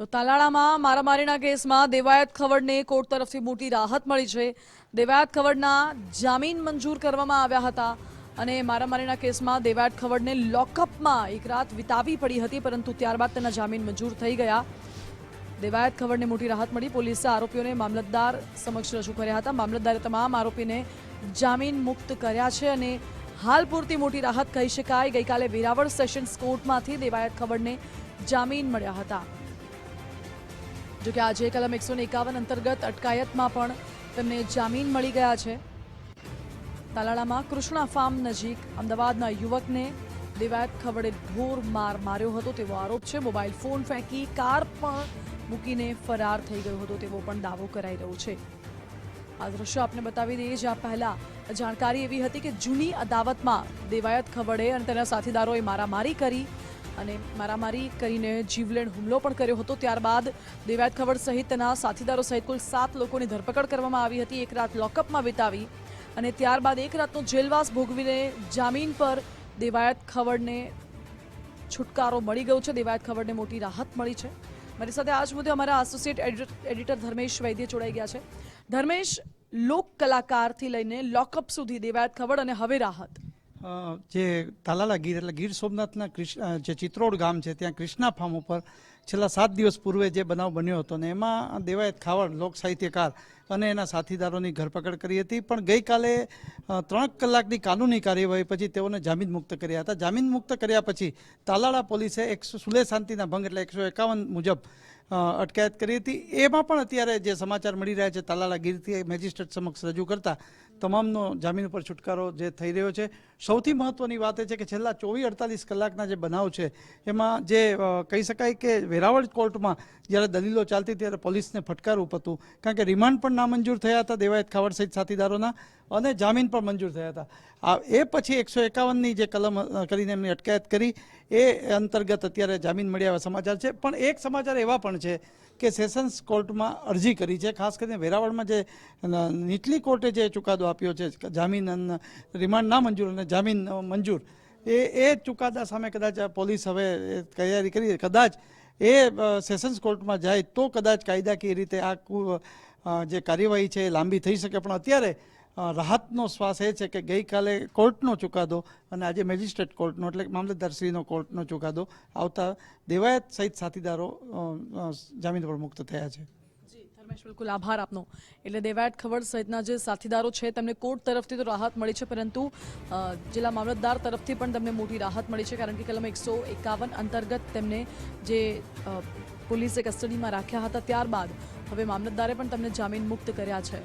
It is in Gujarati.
તો તાલાળામાં મારામારીના કેસમાં દેવાયત ખવડને કોર્ટ તરફથી મોટી રાહત મળી છે. દેવાયત ખવડના જામીન મંજૂર કરવામાં આવ્યા હતા અને મારામારીના કેસમાં દેવાયત ખવડને લોકઅપમાં એક રાત વિતાવી પડી હતી, પરંતુ ત્યારબાદ તેના જામીન મંજૂર થઈ ગયા. દેવાયત ખવડને મોટી રાહત મળી. પોલીસે આરોપીઓને મામલતદાર સમક્ષ રજૂ કર્યા હતા. મામલતદારે તમામ આરોપીને જામીન મુક્ત કર્યા છે અને હાલ પૂરતી મોટી રાહત કહી શકાય. ગઈકાલે વેરાવળ સેશન્સ કોર્ટમાંથી દેવાયત ખવડને જામીન મળ્યા હતા. જોકે આજે કલમ એકસો એકાવન અંતર્ગત અટકાયતમાં પણ તેમને જામીન મળી ગયા છે. તાલાળામાં કૃષ્ણા ફાર્મ નજીક અમદાવાદના યુવકને દેવાયત ખવડે ઢોર માર માર્યો હતો તેવો આરોપ છે. મોબાઈલ ફોન ફેંકી કાર પણ મૂકીને ફરાર થઈ ગયો હતો તેવો પણ દાવો કરાઈ રહ્યો છે. આ દ્રશ્ય આપને બતાવી દઈએ જ્યાં પહેલા જાણકારી એવી હતી કે જૂની અદાવતમાં દેવાયત ખવડે અને તેના સાથીદારોએ મારામારી કરી અને મારામારી કરીને જીવલેણ હુમલો પણ કર્યો હતો. ત્યારબાદ દેવાયત ખવડ સહિત તેના સાથીદારો સહિત કુલ સાત લોકોની ધરપકડ કરવામાં આવી હતી. એક રાત લોકઅપમાં વિતાવી અને ત્યારબાદ એક રાતનો જેલવાસ ભોગવીને જામીન પર દેવાયત ખવડને છુટકારો મળી ગયો છે. દેવાયત ખવડને મોટી રાહત મળી છે. મારી સાથે આજ મુદ્દે અમારા એસોસિએટ એડિટર ધર્મેશ વૈદ્ય જોડાઈ ગયા છે. ધર્મેશ, લોક કલાકારથી લઈને લોકઅપ સુધી દેવાયત ખવડ અને હવે રાહત. જે તાલાલા ગીર, એટલે ગીર સોમનાથના જે ચિત્રોડ ગામ છે, ત્યાં કૃષ્ણા ફાર્મ ઉપર છેલ્લા સાત દિવસ પૂર્વે જે બનાવ બન્યો હતો, ને એમાં દેવાયત ખાવડ, લોક સાહિત્યકાર અને એના સાથીદારોની ધરપકડ કરી હતી. પણ ગઈકાલે ત્રણ કલાકની કાનૂની કાર્યવાહી પછી તેઓને જામીન મુક્ત કર્યા હતા. જામીન મુક્ત કર્યા પછી તાલાળા પોલીસે એકસો સુલે શાંતિના ભંગ એટલે એકસો એકાવન મુજબ અટકાયત કરી હતી. એમાં પણ અત્યારે જે સમાચાર મળી રહ્યા છે તાલાલા ગીરથી મેજિસ્ટ્રેટ સમક્ષ રજૂ કરતા તમામનો જામીન ઉપર છુટકારો જે થઈ રહ્યો છે. સૌથી મહત્વની વાત એ છે કે છેલ્લા ચોવીસ અડતાલીસ કલાકના જે બનાવ છે, એમાં જે કહી શકાય કે વેરાવળ કોર્ટમાં જ્યારે દલીલો ચાલતી ત્યારે પોલીસને ફટકારવું હતું કારણ કે રિમાન્ડ પણ નામંજૂર થયા હતા દેવાયત ખાવડ સહિત સાથીદારોના. અને જામીન પણ મંજૂર થયા હતા. આ એ પછી એકસો એકાવનની જે કલમ કરીને એમની અટકાયત કરી, એ અંતર્ગત અત્યારે જામીન મળ્યા એવા સમાચાર છે. પણ એક સમાચાર એવા પણ છે કે સેશન્સ કોર્ટમાં અરજી કરી છે. ખાસ કરીને વેરાવળમાં જે નીચલી કોર્ટે જે ચુકાદો આપ્યો છે જામીન રિમાન્ડ ના મંજૂર અને જામીન મંજૂર, એ એ ચુકાદા સામે કદાચ પોલીસ હવે તૈયારી કરી, કદાચ એ સેશન્સ કોર્ટમાં જાય તો કદાચ કાયદાકીય રીતે આ જે કાર્યવાહી છે એ લાંબી થઈ શકે. પણ અત્યારે રાહતનો શ્વાસ એ છે કે ગઈકાલે કોર્ટનો ચુકાદો અને આજે મેજિસ્ટ્રેટ કોર્ટનો, એટલે મામલતદારશ્રીનો કોર્ટનો ચુકાદો આવતા દેવાયત સહિત સાથીદારો જામીન પર મુક્ત થયા છે. બિલકુલ આભાર આપનો. એટલે દેવાયત ખબર સહિતના જે સાથીદારો છે, તેમને કોર્ટ તરફથી તો રાહત મળી છે, પરંતુ જિલ્લા મામલતદાર તરફથી પણ તેમને મોટી રાહત મળી છે, કારણ કે કલમ એકસો એકાવન અંતર્ગત તેમને જે પોલીસે કસ્ટડીમાં રાખ્યા હતા, ત્યારબાદ હવે મામલતદારે પણ તેમને જામીન મુક્ત કર્યા છે.